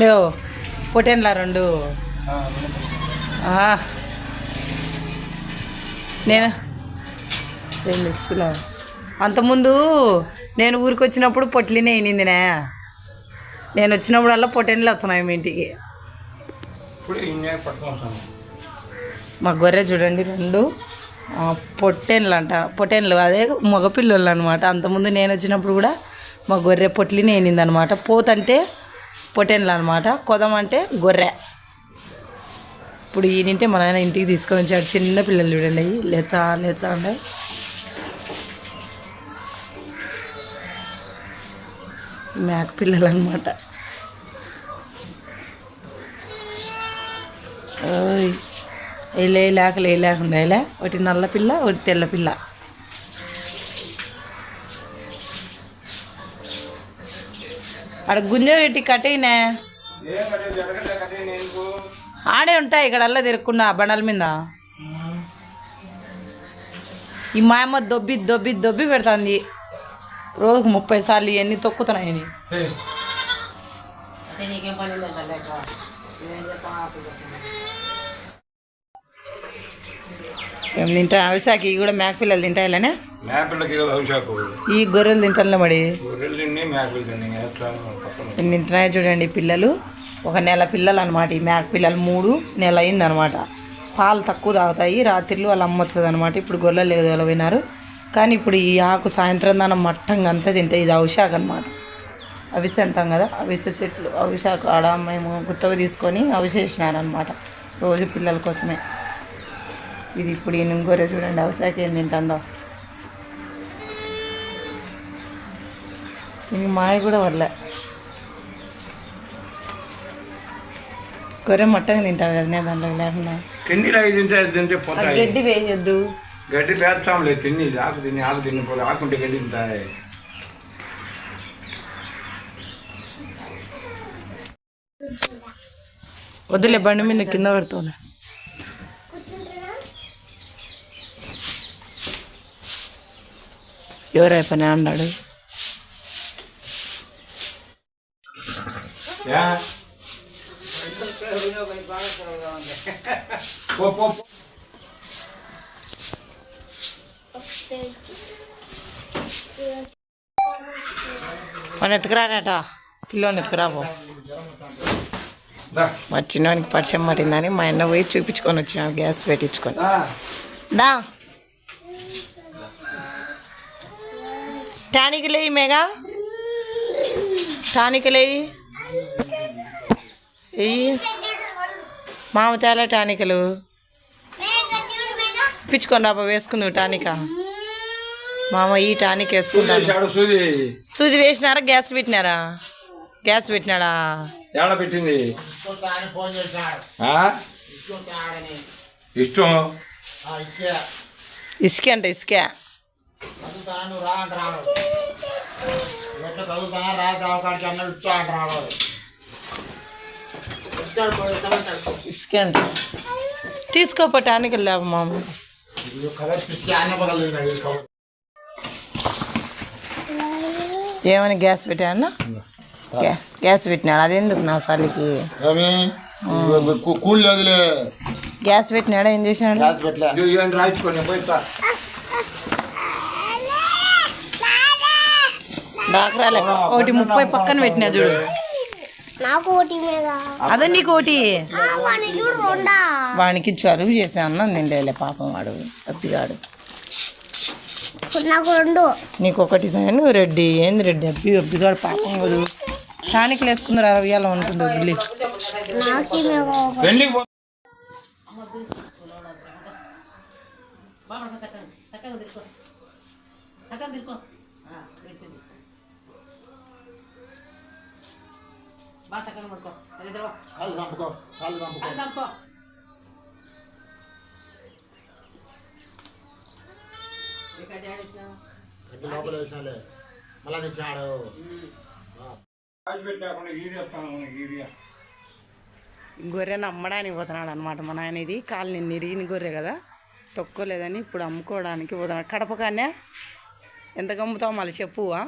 లేవు. పొటేన్లా రెండు. నేను అంతకుముందు నేను ఊరికి వచ్చినప్పుడు పొట్లినే అయినిందినే నేను వచ్చినప్పుడల్లా పొటేన్లు వస్తున్నాయి మీ ఇంటికి. మా గొర్రె చూడండి రెండు. పొట్టేన్లు అంట పొట్టేన్లు అదే మగపిల్లలు అనమాట అంతకుముందు నేను వచ్చినప్పుడు కూడా మా గొర్రె పొట్లిని వేయింది అనమాట పోతంటే పొటెన్లు అనమాట కొదం అంటే గొర్రె. ఇప్పుడు ఈయనంటే మన ఆయన ఇంటికి తీసుకొని వచ్చాడు చిన్న పిల్లలు చూడండి. అవి లేచా లేచా ఉన్నాయి మేక పిల్లలు అనమాట ఇలా లేకలు ఏ లేకుండా ఒకటి నల్ల పిల్ల ఒకటి తెల్ల పిల్ల. ఆడ గుంజ పెట్టి నేను ఆడే ఉంటాయి ఇక్కడ అల్ల తిరగకుండా బండల మీద. ఈ మాయమ్మ దొబ్బి దొబ్బి దొబ్బి పెడుతుంది. రోజుకు ముప్పై సార్లు ఇవన్నీ తొక్కుతున్నాయని ఏం తింటా అవిసాకి ఇవి కూడా మేక పిల్లలు తింటాయిలానే ఈ గొర్రెలు తింటానులే మరి. గొర్రెలు చూడండి పిల్లలు. ఒక నెల పిల్లలు అనమాట ఈ మేక పిల్లలు. మూడు నెల అయిందనమాట. పాలు తక్కువ తాగుతాయి. రాత్రిలో వాళ్ళు అమ్మొస్తుంది అనమాట ఇప్పుడు గొర్రెలు లేదు పోయినారు. కానీ ఇప్పుడు ఈ ఆకు సాయంత్రం దానం మట్టంగా అంతా తింటాయి ఇది అవిశాఖ అనమాట అవిసె అంటాం కదా అవిసె చెట్లు. అవిశాఖ ఆడ మేము గుత్తగా తీసుకొని అవిసేసినారనమాట. రోజు పిల్లల కోసమే. ఇది ఇప్పుడు ఈ గొర్రె చూడండి అవిశాఖ ఏం తింటుందో. దీనికి మాయ కూడా వరలే గొర్రె మట్టగా తింటుంది కదా నేను దాంట్లో లేకుండా తిండిలో ఐదు తింటే ఐదు తింటే ఆ పోతాయి గడ్డి వేయొద్దు గడ్డి పేస్తాంలే తిని ఆకు తిని ఆకు తిని పోలే ఆకుంటే గడ్డి తింటాయి వద్దులే బండి మీద కింద పడుతుంది ఎవరై పని అన్నాడు మన ఎత్తుకురాడట పిల్లోని ఎత్తుకురాబో. మా చిన్నవానికి పరిచయం పట్టిందని మా అన్న పోయి చూపించుకొని వచ్చాను గ్యాస్ పెట్టించుకొని. దా. దా. టానిక్ లేయి మేఘా. టానిక్ లేయి. వెయ్యి మామ తేలా టానికలు. పిచ్చుకొని రాబా వేసుకుంది టానిక. మామ ఈ టానిక్ వేసుకుంటాను. సూది సూది వేసినారా గ్యాస్ పెట్టినారా? గ్యాస్ పెట్టినాడా? ఏడ పెట్టింది? ఆ? ఇష్టం? ఇసుకే అంట ఇసుకే. ఇసుకే అంట తీసుకోపో టానికలు లేవు మామ. ఏమని గ్యాస్ పెట్టానా గ్యా- గ్యాస్ పెట్టినాడు. అదెందుకు నా చలికి? కూల్ లేదులే. గ్యాస్ పెట్టినాడా? ఏం చేసినాడు? గ్యాస్ పెట్టలే ఇది ఇవన్నీ రాయించుకొని పోయి తా. డాకరాలే. ఒకటి ముప్పై పక్కన పెట్టినా చూడు. నాకు ఒకటి మీద అదే నీకు ఉండా. వానికి చరువు చేసే అన్నం తిండేలే పాపం వాడు అప్పిగాడు. నాకు రెండు. నీకు ఒకటి నువ్వు రెడ్డి ఏంది రెడ్డి అబ్బి అబ్బిగాడు పాపం కదూ టానిక్లు వేసుకుందరు అరవయాలో ఉంటుంది వదిలి నాకు మేము పెళ్ళికి పో కాళ్ళు చంపుకో కాళ్ళు చంపుకో. లోపల వేసినాలే. మళ్ళా ఈరియా గొర్రెను అమ్మడానికి పోతున్నాడు అనమాట మా నాయన ఇది కాలు నిన్ను ఇరిగిన గొర్రె కదా. తొక్కోలేదని ఇప్పుడు అమ్ముకోవడానికి పోతున్నాడు. కడప కానీ ఎంత అమ్ముతావు మళ్ళీ చెప్పువా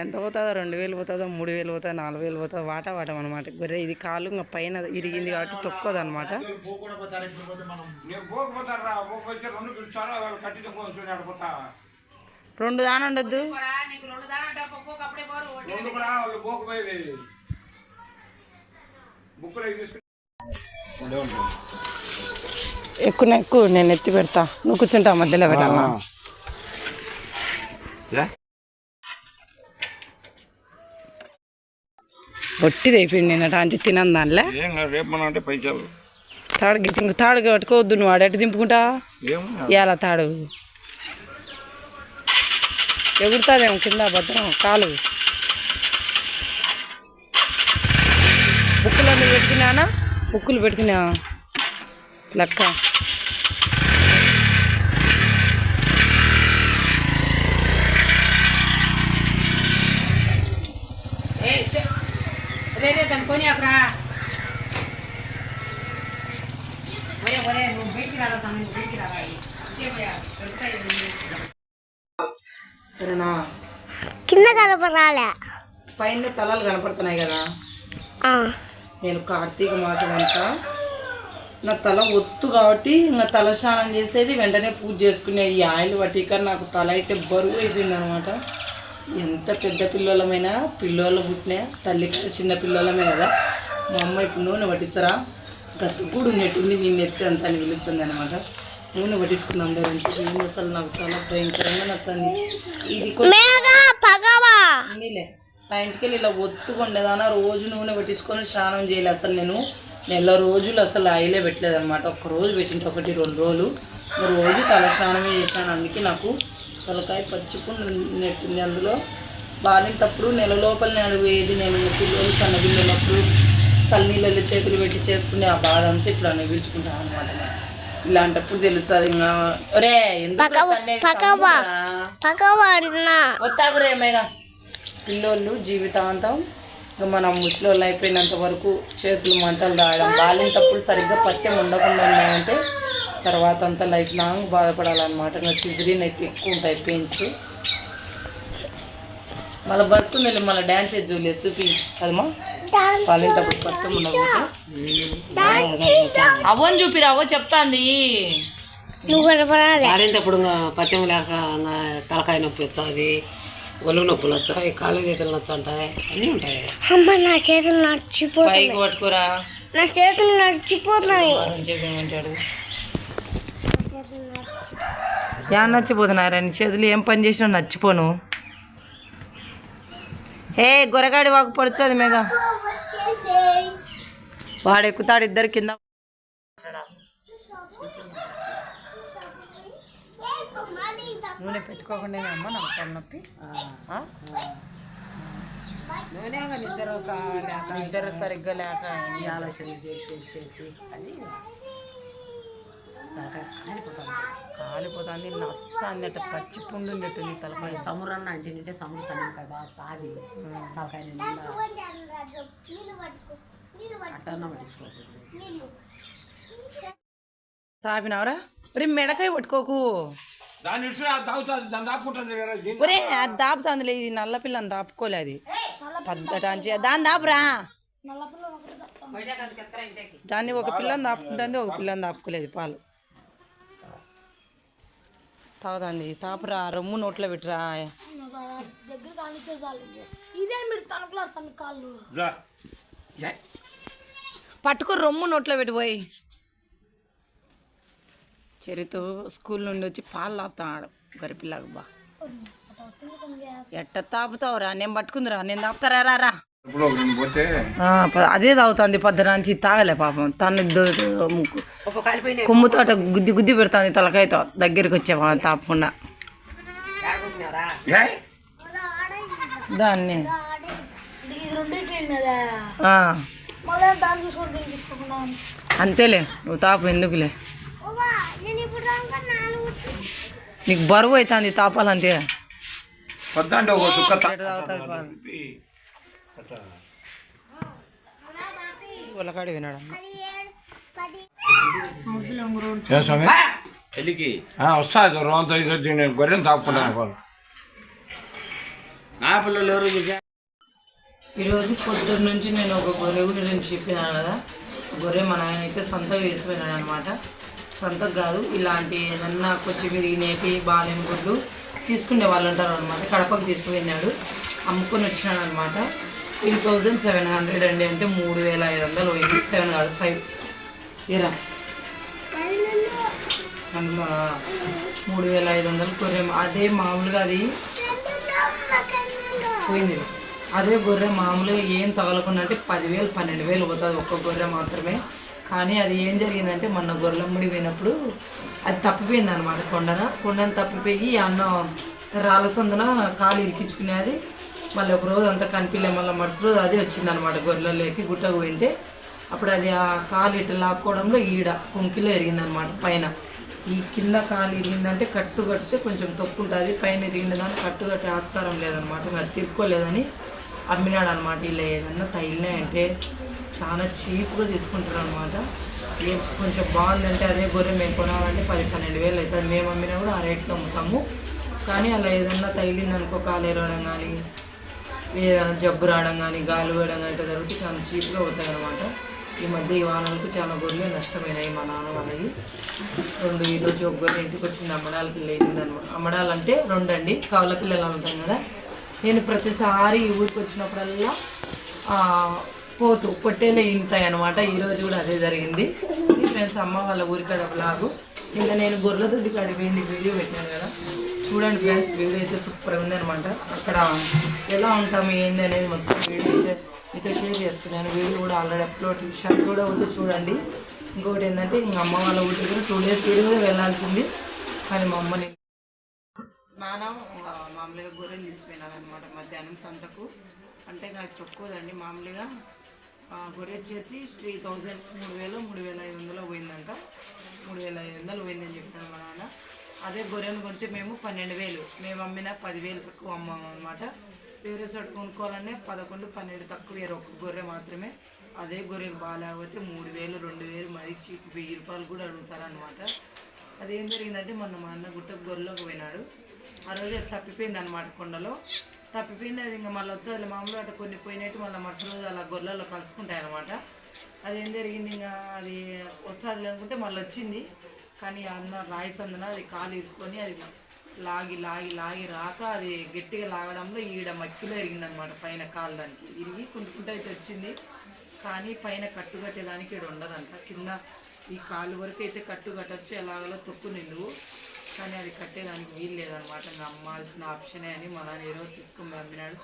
ఎంత పోతుందో రెండు వేలు పోతుందో మూడు వేలు పోతుందో నాలుగు వేలు పోతుందో వాటా వాటం అనమాట గొర్రె ఇది కాలు ఇంకా పైన ఇరిగింది కాబట్టి తొక్కదు అనమాట రెండు దాని ఉండొద్దు. ఎక్కువ ఎక్కువ నేను ఎత్తి పెడతా. నువ్వు కూర్చుంటా మధ్యలో పెట్టాలా ఒట్టిది అయిపోయింది నిన్నట తినను దానిలే. అంటే పైసలు. తాడు గిట్టి తాడు కట్టుకోవద్దు నువ్వు ఆడెట్టు దింపుకుంటా? ఇవాళ తాడు. ఎగురుతాదేమో కింద భద్రం కాలు. బుక్కులు అన్నీ పెట్టుకున్నానా? బుక్కులు పెట్టుకున్నా. లెక్క. రేరే దాన్ని కొని అక్కడ ఒరే ఒరే నువ్వు బయటికి రాదా తమ్ముడు నువ్వు బయటికి రాదా ఇంకే పోయా దొరుకుతాయి సరేనా కింద కనపరాలే పైన తలలు కనపడుతున్నాయి కదా. నేను కార్తీక మాసం అంతా నా తల ఒత్తు కాబట్టి ఇంకా తల స్నానం చేసేది వెంటనే పూజ చేసుకునే ఈ ఆయిల్ పట్టిక నాకు తల అయితే బరువు అయిపోయింది అనమాట ఎంత పెద్ద పిల్లలమైనా పిల్లోళ్ళు పుట్టినా తల్లి కదా చిన్న పిల్లలమే కదా. మా అమ్మ ఇప్పుడు నూనె పట్టించరా? గట్టుకుడు ఉన్నట్టుంది నేను ఎత్తి అంత అని పిలుస్తుంది అనమాట నూనె పట్టించుకున్నాం దగ్గర నుంచి నేను అసలు నాకు చాలా భయంకరంగా నచ్చింది. ఇది నీలే నా ఇంటికి వెళ్ళి ఇలా ఒత్తుకుండేదానా రోజు నూనె పెట్టించుకొని స్నానం చేయలే అసలు నేను. నెల రోజులు అసలు ఆయిలే పెట్టలేదు అనమాట ఒక్క రోజు పెట్టింటే ఒకటి రెండు రోజులు. రోజు తల స్నానమే చేశాను అందుకే నాకు తలకాయ పచ్చుకుని నెట్టింది అందులో బాలింతప్పుడు నెల లోపల నేను వేది నేను పిల్లలు సన్నగిల్లప్పుడు చల్లనీళ్ళలో చేతులు పెట్టి చేసుకునే ఆ బాధ అంతా ఇప్పుడు అనిపించుకుంటాను అనమాట ఇలాంటప్పుడు తెలుస్తుంది ఇంకా. ఒరే పిల్లోళ్ళు జీవితాంతం ఇక మనం ముసలోళ్ళు అయిపోయినంత వరకు చేతులు మంటలు రాయడం బాలింతప్పుడు సరిగ్గా పత్యం ఉండకుండా ఉన్నాయంటే తర్వాత అంతా లైఫ్ లాంగ్ బాధపడాలన్నమాట. ఇంకా సిజరీన్ అయితే ఎక్కువ ఉంటాయి పెయిన్స్. మళ్ళీ బతుకుంది మళ్ళీ డ్యాన్స్ చేసి చూడలే చూపి కదమ్మా బాలింతప్పుడు పత్యం ఉండకపోతే అవని చూపిరా అవో చెప్తాంది. ఆడేటప్పుడు ఇంకా పత్యం లేక తలకాయ నొప్పి వస్తుంది ఒళ్ళు నొప్పులు వస్తాయి కాళ్ళు చేతులు నొచ్చుంటాయి అన్నీ ఉంటాయి. అమ్మ నా చేతులు నడిచిపోతున్నాయి. పైకి పట్టుకోరా. నా చేతులు నడిచిపోతున్నాయి. చెప్పేమంటాడు యా నచ్చిపోతున్నారా నీ చేతులు ఏం పని చేసినా నచ్చిపోను. ఏ గొరగాడి వాకు పడుతుంది మేఘ. వాడు ఎక్కుతాడు ఇద్దరు కింద. నూనె పెట్టుకోకుండా అమ్మ నాకు తలనొప్పి ఇద్దరు సరిగ్గా లేక ఈ ఆలోచన కాలిపోతుంది. నచ్చ అన్నట్టు పచ్చి పుండు ఉన్నట్టుంది తలపై సమురన్న అంటే నింటే సమురు సన్నకాయ బాగా సాది. తలకాయ అట్టన్న పట్టించుకోకూడదు ఒరే మెడకాయ పట్టుకోకు. ఒరే అది దాపుతుందిలే ఇది నల్ల పిల్లని దాపుకోలే అది. పద్దటాంచి దాన్ని దాపురా. దాన్ని ఒక పిల్లని దాపుకుంటుంది ఒక పిల్లని దాపుకోలేదు పాలు. తాగుతుంది. తాపురా రొమ్ము నోట్లో పెట్టురా? పట్టుకో రొమ్ము నోట్లో పెట్టిపోయి చరితో స్కూల్ నుండి వచ్చి పాలు తాపుతాడు గరిపిల్లకు బా. ఎట్ట తాపుతావురా? నేను పట్టుకుందిరా. నేను తాపుతారా? రా. అదే తాగుతుంది పొద్దునాంచి తాగలే పాపం. తను ముక్కు. కొమ్ముతోట గుద్ది గుద్ది పెడుతుంది తలకాయతో దగ్గరికి వచ్చే తాపకుండా? దాన్ని. అంతేలే నువ్వు తాపు ఎందుకులే? నీకు బరువు అవుతుంది తాపాలంటే. పొద్దంటే ఉల్లకాడి వినడం స్వామి? వచ్చి నేను గొర్రెను తాపుకుంటాను నా పిల్లలు ఎవరు ఈరోజు పొద్దున్న నుంచి నేను ఒక గొర్రె గురించి చెప్పినాను కదా. గొర్రె మా నాయన అయితే సంతకు వేసిపోయినాడు అనమాట సంతకు కాదు ఇలాంటి ఏదన్నా కొంచెం విరిగినేటి బాలేని గుడ్లు తీసుకునే వాళ్ళు ఉంటారు అనమాట కడపకు తీసుకుపోయినాడు. అమ్ముకొని వచ్చినాడు అనమాట త్రీ థౌజండ్ సెవెన్ హండ్రెడ్ అండి. అంటే మూడు వేల ఐదు వందలు. పోయింది సెవెన్ కాదు ఫైవ్ ఇరా. అందులో మూడు వేల ఐదు వందలు గొర్రె అదే మామూలుగా అది పోయింది. అదే గొర్రె మామూలుగా ఏం తగలకుండా అంటే పదివేలు పన్నెండు వేలు పోతుంది ఒక్క గొర్రె మాత్రమే. కానీ అది ఏం జరిగిందంటే మొన్న గొర్రెమ్మడి పోయినప్పుడు అది తప్పిపోయింది అనమాట కొండన. కొండను తప్పిపోయి అన్న రాళ్ళ సందున కాలు ఇరికించుకునేది. మళ్ళీ ఒక రోజు అంతా కనిపించలే మళ్ళీ మరుసటి రోజు అదే వచ్చింది అనమాట గుట్టకు పోయింటే. అప్పుడు అది ఆ కాలు ఇట్లా లాక్కోవడంలో ఈడ కుంకిలో ఎరిగిందనమాట పైన. ఈ కింద కాలు ఇరిగిందంటే కట్టు కట్టితే కొంచెం తొక్కు ఉంటుంది పైన ఎరిగింది కానీ కట్టు కట్టే ఆస్కారం లేదనమాట అది తిరుక్కోలేదని అమ్మినాడు అనమాట ఇలా ఏదన్నా తగిలినాయంటే చాలా చీప్గా తీసుకుంటారు అనమాట ఏ కొంచెం బాగుందంటే అదే గొర్రె మేము కొనాలంటే పది పన్నెండు వేలు అవుతుంది. మేము అమ్మినా కూడా ఆ రేట్లో అమ్ముతాము. కానీ అలా ఏదన్నా తగిలింది అనుకో కాలు ఎరవడం కానీ ఏదైనా జబ్బు రావడం కానీ గాలి వేయడం కానీ ఇట్లా జరిగితే చాలా చీప్గా అవుతాయి అనమాట ఈ మధ్య ఈ వానలకు చాలా గొర్రెలు నష్టమైనాయి మా నాన్న వాళ్ళవి. రెండు ఈరోజు ఒక గొర్రె ఇంటికి వచ్చింది అమ్మడాలకి లేచింది అనమాట అమ్మడాలంటే రెండు అండి కవల పిల్లలు ఉంటాం కదా. నేను ప్రతిసారి ఈ ఊరికి వచ్చినప్పుడల్లా పోతూ పొట్టేలే ఇంటాయి అనమాట ఈరోజు కూడా అదే జరిగింది. ఫ్రెండ్స్ అమ్మ వాళ్ళ ఊరికాడ బ్లాగు నిన్న నేను గొర్రెల దొడ్డి కాడికి వీడియో పెట్టాను కదా. చూడండి ఫ్రెండ్స్ వీడియో అయితే సూపర్గా ఉందనమాట అక్కడ ఎలా ఉంటాము ఏంది అనేది మొత్తం వీడియో అయితే మీతో షేర్ చేసుకున్నాను. వీడియో కూడా ఆల్రెడీ అప్లోడ్ కూడా చూడవద్దు చూడండి. ఇంకొకటి ఏంటంటే ఇంక అమ్మ వాళ్ళ ఊరి దగ్గర టూ డేస్ వీడియో కూడా వెళ్ళాల్సింది కానీ మా అమ్మని నాన్న మామూలుగా గొర్రెని తీసిపోయినాను మధ్యాహ్నం సంతకు. అంటే నాకు తక్కువదండి మామూలుగా. గొర్రె వచ్చేసి త్రీ థౌజండ్ మూడు వేలు మూడు వేల ఐదు వందలు పోయిందంట. మూడు వేల ఐదు వందలు పోయిందని చెప్పాను మా నాన్న. అదే గొర్రెను కొంటే మేము పన్నెండు వేలు. మేము అమ్మిన పదివేలు తక్కువ అమ్మాము అనమాట వేరే చోట కొనుక్కోవాలనే పదకొండు పన్నెండు తక్కువ వేరు ఒక్క గొర్రె మాత్రమే. అదే గొర్రెకు బాగాలేకపోతే మూడు వేలు రెండు వేలు మరి చీపు వెయ్యి రూపాయలు కూడా అడుగుతారనమాట అదేం జరిగిందంటే మొన్న మా అన్న గుట్ట గొర్రెలోకి పోయినాడు. ఆ రోజు అది తప్పిపోయింది అనమాట కొండలో. తప్పిపోయింది అది ఇంకా మళ్ళీ వచ్చేది మామూలు అట్లా కొన్ని పోయినట్టు మళ్ళీ మరుసటి రోజు అలా గొర్రెలలో కలుసుకుంటాయి అనమాట అదేం జరిగింది ఇంకా అది వస్తుంది అనుకుంటే మళ్ళీ వచ్చింది. కానీ అన్న రాయి సందున అది కాలు ఇరుక్కొని అది లాగి లాగి లాగి రాక అది గట్టిగా లాగడంలో ఈడ మక్కిలో ఇరిగిందనమాట పైన కాలు దానికి. ఇరిగి కుంటుకుంటూ అయితే వచ్చింది. కానీ పైన కట్టు కట్టేదానికి ఇక్కడ ఉండదంట. కింద ఈ కాలు వరకు అయితే కట్టు కట్టచ్చు ఎలాగలో తొక్కు నిండు కానీ అది కట్టేదానికి వీలు లేదనమాట నమ్మాల్సిన ఆప్షనే అని మా నాన్న ఈరోజు తీసుకొని పంపినాడు.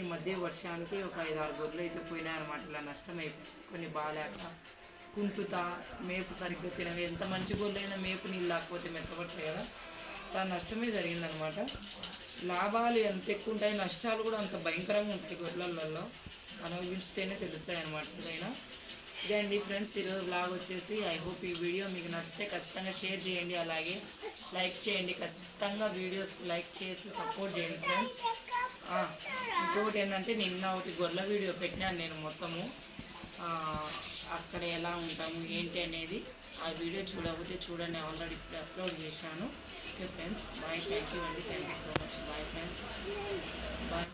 ఈ మధ్య వర్షానికి ఒక ఐదు ఆరు గొర్రెలు అయితే పోయినాయన్నమాట. ఇలా నష్టం అయిపోయి కొన్ని బాగాలేక కుంటుతా మేపు సరిగ్గా తినవి ఎంత మంచి గొర్రెలైనా మేపు నీళ్ళు లేకపోతే మెత్తపడతాయి కదా. అలా నష్టమే జరిగిందనమాట లాభాలు ఎంత ఎక్కువ ఉంటాయి నష్టాలు కూడా అంత భయంకరంగా ఉంటాయి గొర్రెలలో అనుభవిస్తేనే తెలుస్తాయి అనమాట ఏదైనా. ఇదే అండి ఫ్రెండ్స్ ఈరోజు బ్లాగ్ వచ్చేసి. ఐ హోప్ ఈ వీడియో మీకు నచ్చితే ఖచ్చితంగా షేర్ చేయండి. అలాగే లైక్ చేయండి. ఖచ్చితంగా వీడియోస్కి లైక్ చేసి సపోర్ట్ చేయండి ఫ్రెండ్స్. ఇంకొకటి ఏంటంటే నిన్న ఒకటి గొర్రెల వీడియో పెట్టినాను నేను మొత్తము. అక్కడ ఎలా ఉంటాము ఏంటి అనేది ఆ వీడియో చూడకపోతే చూడండి ఆల్రెడీ అప్లోడ్ చేశాను. Okay friends bye thank you అండి. Thank you so much bye friends bye